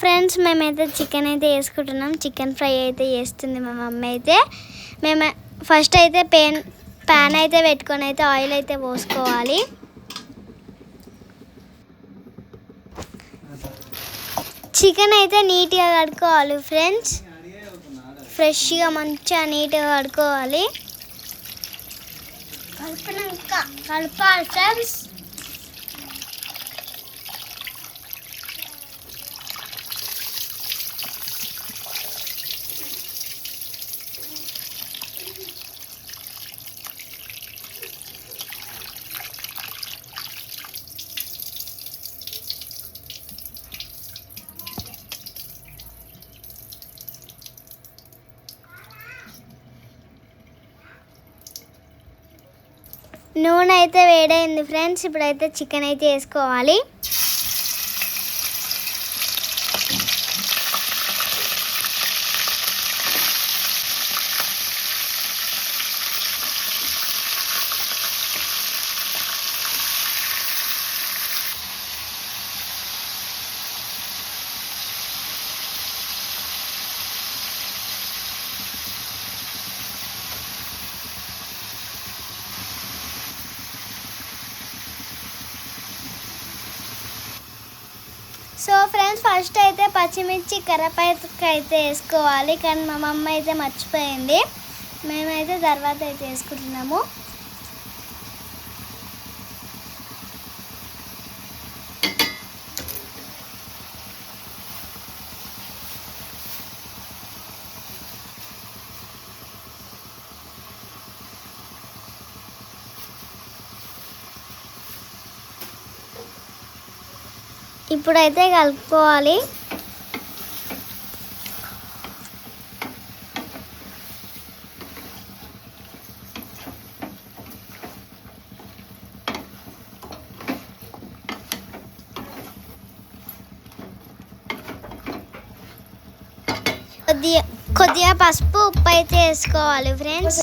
Friends మేమైతే chicken అయితే వేసుకుంటున్నాం. చికెన్ ఫ్రై అయితే చేస్తుంది మా మమ్మీ అయితే. మేము ఫస్ట్ అయితే పేన్ ప్యాన్ అయితే పెట్టుకొని అయితే ఆయిల్ అయితే పోసుకోవాలి. చికెన్ అయితే నీట్గా కడుక్కోవాలి ఫ్రెండ్స్ ఫ్రెష్గా మంచిగా నీట్గా కడుక్కోవాలి. కలుపు కలపాలి ఫ్రెండ్స్ నూనె అయితే వేడైంది ఫ్రెండ్స్. ఇప్పుడైతే చికెన్ అయితే వేసుకోవాలి. సో ఫ్రెండ్స్ ఫస్ట్ అయితే పచ్చిమిర్చి కరపాయకి అయితే వేసుకోవాలి. కానీ మా మమ్మ అయితే మర్చిపోయింది. మేమైతే తర్వాత అయితే వేసుకుంటున్నాము. ఇప్పుడైతే కలుపుకోవాలి. కొద్దిగా కొద్దిగా పసుపు ఉప్పు అయితే వేసుకోవాలి ఫ్రెండ్స్.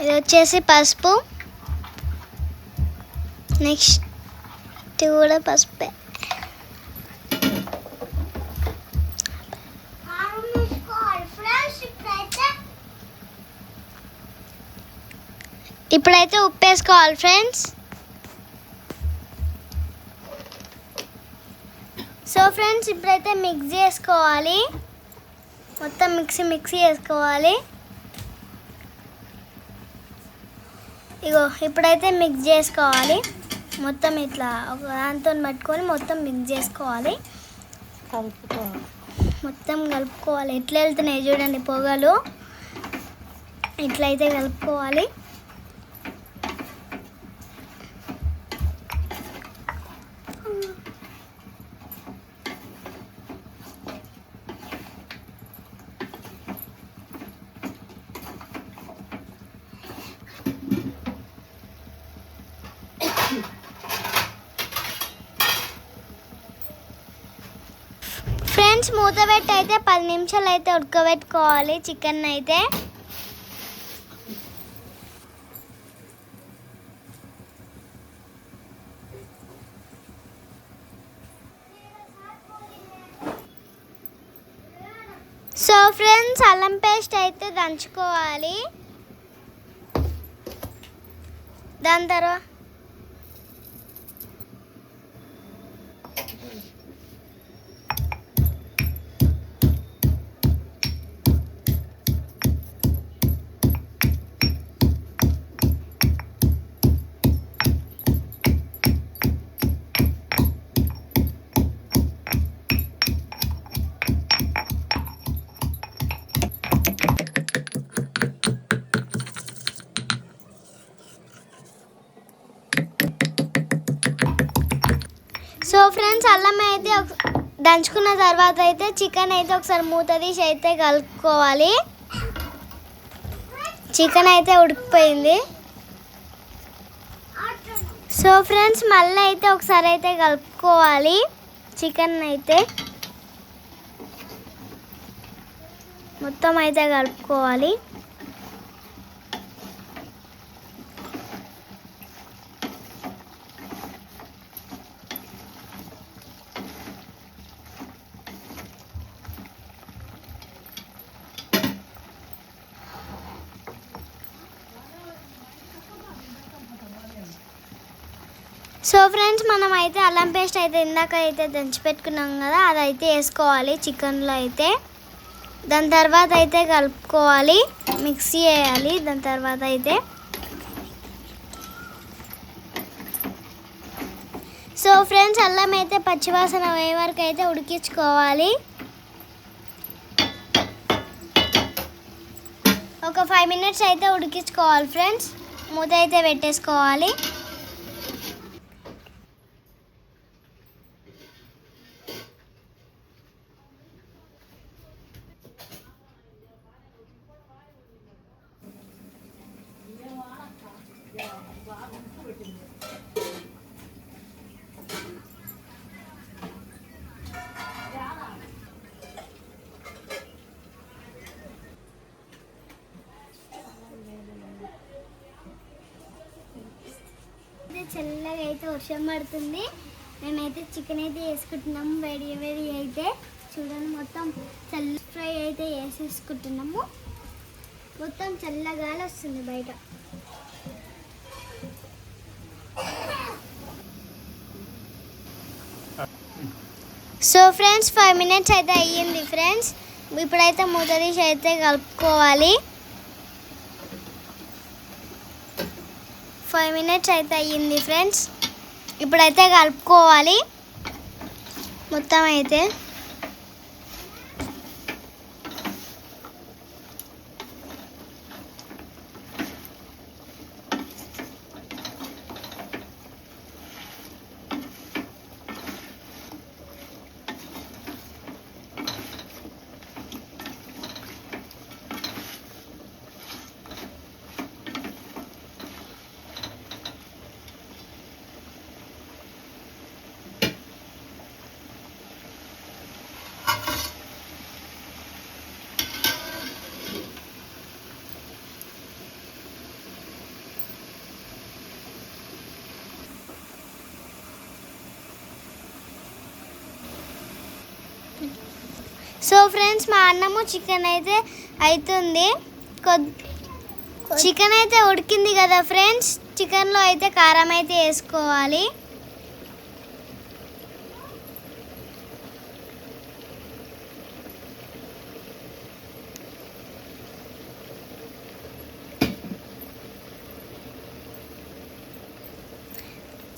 ఇది వచ్చేసి పసుపు. నెక్స్ట్ ఇది కూడా పసుపే. ఇప్పుడైతే ఉప్పు వేసుకోవాలి ఫ్రెండ్స్. సో ఫ్రెండ్స్ ఇప్పుడైతే మిక్స్ చేసుకోవాలి. మొత్తం మిక్సీ మిక్సీ చేసుకోవాలి. ఇగో ఇప్పుడైతే మిక్స్ చేసుకోవాలి. మొత్తం ఇట్లా ఒక దాంతో పట్టుకొని మొత్తం మిక్స్ చేసుకోవాలి. కలుపుకోవాలి మొత్తం కలుపుకోవాలి. ఎట్లా వెళ్తున్నాయి చూడండి పొగలు. ఇట్లయితే కలుపుకోవాలి. ఫ్రెండ్స్ మూత పెట్టి అయితే పది నిమిషాలు అయితే ఉడకబెట్టుకోవాలి. చికెన్ అయితే. సో ఫ్రెండ్స్ అల్లం పేస్ట్ అయితే దంచుకోవాలి. దాని తర్వాత సో ఫ్రెండ్స్ అల్లం అయితే దంచుకున్న తర్వాత అయితే చికెన్ అయితే ఒకసారి మూత తీసి అయితే కలుపుకోవాలి. చికెన్ అయితే ఉడికిపోయింది. సో ఫ్రెండ్స్ మళ్ళీ అయితే ఒకసారి అయితే కలుపుకోవాలి. చికెన్ అయితే. మొత్తం అయితే కలుపుకోవాలి. సో ఫ్రెండ్స్ మనం అయితే అల్లం పేస్ట్ అయితే ఇందాక అయితే దంచి పెట్టుకున్నాం కదా అదైతే వేసుకోవాలి చికెన్లో అయితే. దాని తర్వాత అయితే కలుపుకోవాలి మిక్సీ వేయాలి దాని తర్వాత అయితే. సో ఫ్రెండ్స్ అల్లం అయితే పచ్చివాసన అయ్యే వరకు అయితే ఉడికించుకోవాలి. ఒక ఫైవ్ మినిట్స్ అయితే ఉడికించుకోవాలి ఫ్రెండ్స్ మూత అయితే పెట్టేసుకోవాలి. చల్లగా అయితే వర్షం పడుతుంది. మేమైతే చికెన్ అయితే వేసుకుంటున్నాం. వేడి వేడి అయితే. చూడండి మొత్తం చల్ల ఫ్రై అయితే వేసేసుకుంటున్నాము. మొత్తం చల్లగాలి వస్తుంది బయట. సో ఫ్రెండ్స్ ఫైవ్ మినిట్స్ అయితే అయ్యింది ఫ్రెండ్స్ ఇప్పుడైతే మూత తీసి అయితే కలుపుకోవాలి. ఫైవ్ మినిట్స్ అయితే అయ్యింది ఫ్రెండ్స్. ఇప్పుడైతే కలుపుకోవాలి. మొత్తం అయితే. సో ఫ్రెండ్స్ మా అన్నము చికెన్ అయితే అవుతుంది చికెన్ అయితే ఉడికింది కదా ఫ్రెండ్స్ చికెన్లో అయితే కారం అయితే వేసుకోవాలి.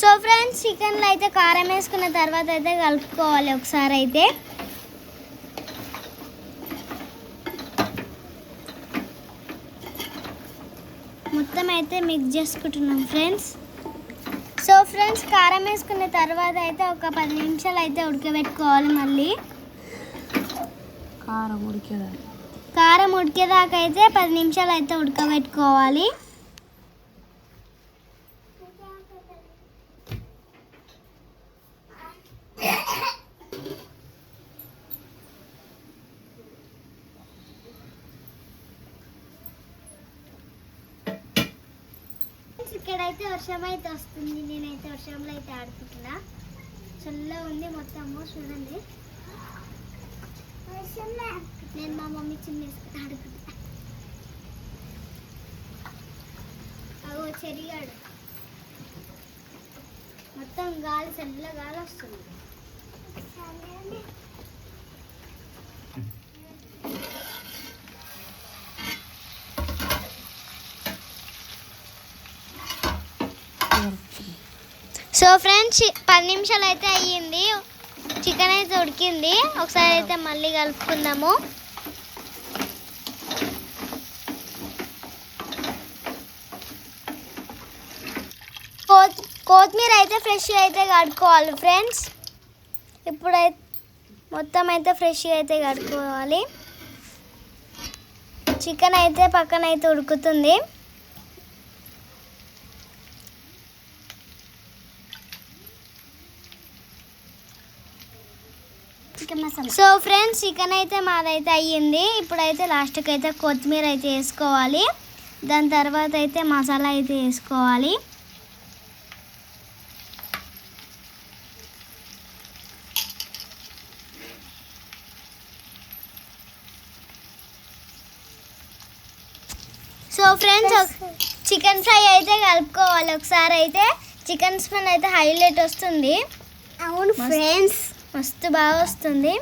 సో ఫ్రెండ్స్ చికెన్లో అయితే కారం వేసుకున్న తర్వాత అయితే కలుపుకోవాలి ఒకసారి అయితే. మొత్తం అయితే మిక్స్ చేసుకుంటున్నాం ఫ్రెండ్స్ సో ఫ్రెండ్స్ కారం వేసుకున్న తర్వాత అయితే ఒక పది నిమిషాలు అయితే ఉడకబెట్టుకోవాలి మళ్ళీ. కారం ఉడికేదా కారం ఉడికేదాకా అయితే పది నిమిషాలు అయితే ఉడకబెట్టుకోవాలి. ఇక్కడైతే వర్షం అయితే వస్తుంది నేనైతే వర్షంలో అయితే ఆడుకుంటున్నా. చల్లగా ఉంది మొత్తము చూడండి. నేను మా మమ్మీ చిన్న ఆడుకుంటా. అగో చెరిగాడు. మొత్తం గాలి చల్ల గాలి వస్తుంది. సో ఫ్రెండ్స్ పది నిమిషాలు అయితే అయ్యింది. చికెన్ అయితే ఉడికింది. ఒకసారి అయితే మళ్ళీ కలుపుకుందాము. కోత్- కొత్తిమీర అయితే ఫ్రెష్గా అయితే కడుక్కోవాలి ఫ్రెండ్స్. ఇప్పుడైతే మొత్తం అయితే ఫ్రెష్గా అయితే కడుక్కోవాలి. చికెన్ అయితే పక్కన అయితే ఉడుకుతుంది. సో ఫ్రెండ్స్ చికెన్ అయితే మాదైతే అయ్యింది. ఇప్పుడైతే లాస్ట్కి అయితే కొత్తిమీర అయితే వేసుకోవాలి. దాని తర్వాత అయితే మసాలా అయితే వేసుకోవాలి. సో ఫ్రెండ్స్ చికెన్ ఫ్రై అయితే కలుపుకోవాలి. ఒకసారి అయితే చికెన్ స్మెల్ అయితే హైలైట్ వస్తుంది. అవును ఫ్రెండ్స్. మస్తు బాగా వస్తుంది.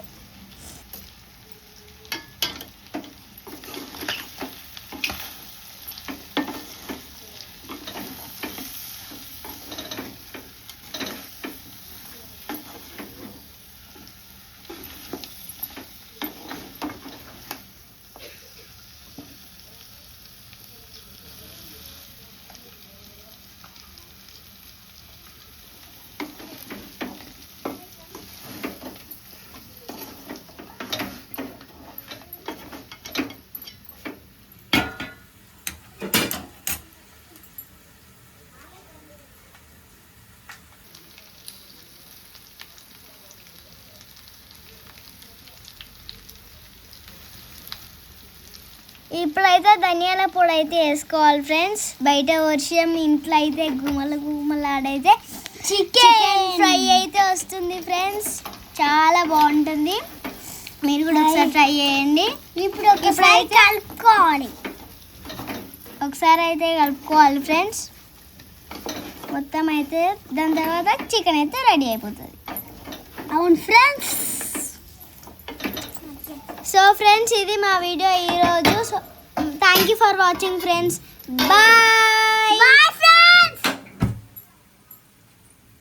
ఇప్పుడైతే ధనియాల పొడి అయితే వేసుకోవాలి ఫ్రెండ్స్. బయట వర్షం ఇంట్లో అయితే గుమ్మల గుమ్మలాడైతే చికెన్ ఫ్రై అయితే వస్తుంది ఫ్రెండ్స్. చాలా బాగుంటుంది. మీరు కూడా ఒకసారి ట్రై చేయండి. ఇప్పుడు ఒకసారి కలుపుకోవాలి. ఒకసారి అయితే కలుపుకోవాలి ఫ్రెండ్స్. మొత్తం అయితే దాని తర్వాత చికెన్ అయితే రెడీ అయిపోతుంది. అవును ఫ్రెండ్స్. సో ఫ్రెండ్స్ ఇది మా వీడియో ఈరోజు so thank you for watching friends bye